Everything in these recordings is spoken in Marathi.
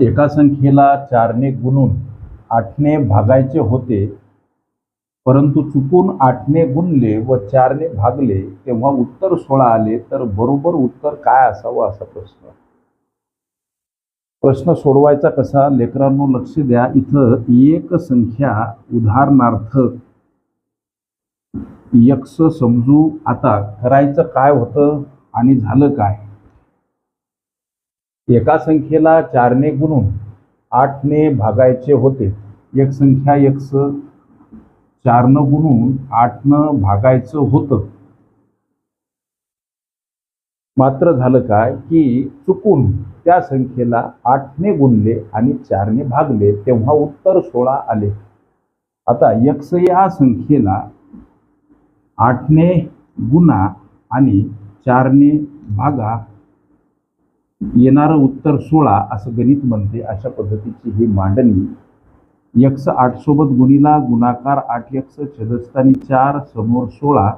एका संख्येला चारने गुणून आठने भागायचे होते परंतु चुकून आठने गुणले व चारने भागले तेव्हा उत्तर सोळा आले तर बरोबर उत्तर काय असावं असा प्रश्न. प्रश्न सोडवायचा कसा? लेकरांनो लक्ष द्या. इथं एक संख्या उदाहरणार्थ यक्ष समजू आता करायचं काय होतं आणि झालं काय? एका संख्येला चारने गुणून आठने भागायचे होते. एक संख्या एक्स चारनं गुणून आठनं भागायचं होतं. मात्र झालं काय की चुकून त्या संख्येला आठने गुणले आणि चारने भागले तेव्हा उत्तर सोळा आले. आता यक्स या संख्येला आठने गुणा आणि चारने भागा येणारं उत्तर सोळा असं गणित म्हणते अशा पद्धतीची ही मांडणी. यक्स आठ सोबत गुणीला गुणाकार आठ यक्स छदस्थानी चार समोर सोळा.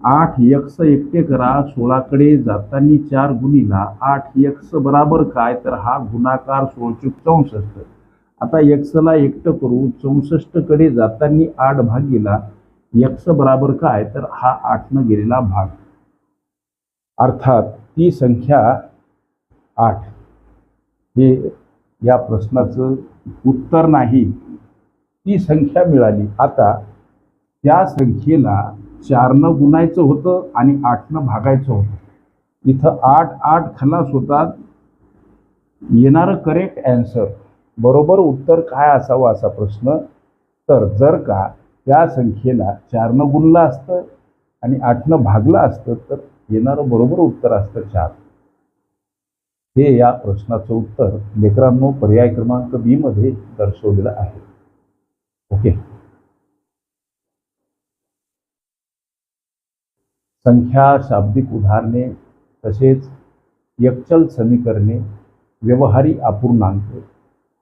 आठ यक्स एकटे करा सोळाकडे जातानी चार गुणीला आठ यक्स बराबर काय? तर हा गुणाकार सोळचूक चौसष्ट. आता यक्षला एकटं करू चौसष्टकडे जातानी आठ भागीला यक्ष बराबर काय? तर हा आठनं गेलेला भाग. अर्थात ती संख्या आठ. हे या प्रश्नाचं उत्तर नाही. ती संख्या मिळाली. आता त्या संख्येला चारनं गुणायचं होतं आणि आठनं भागायचं होतं. इथं आठ आठ खलास होतात येणारं करेक्ट ॲन्सर बरोबर उत्तर काय असावं असा प्रश्न? तर जर का त्या संख्येला चारनं गुणलं असतं आणि आठनं भागलं असतं तर येणारं बरोबर उत्तर असतं चार. हे या प्रश्नाचं उत्तर लेकरांनो पर्याय क्रमांक बी मध्ये दर्शवलेलं आहे. ओके. संख्या शाब्दिक उदाहरणे तसेच यक्चल समीकरणे व्यवहारी अपूर्णांक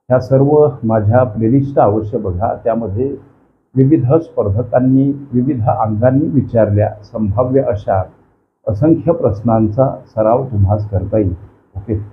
ह्या सर्व माझ्या प्लेलिस्ट अवश्य बघा. त्यामध्ये विविध स्पर्धकांनी विविध अंगांनी विचारल्या. संभाव्य अशा असंख्य प्रश्नांचा सराव तुम्हास करता येईल. ओके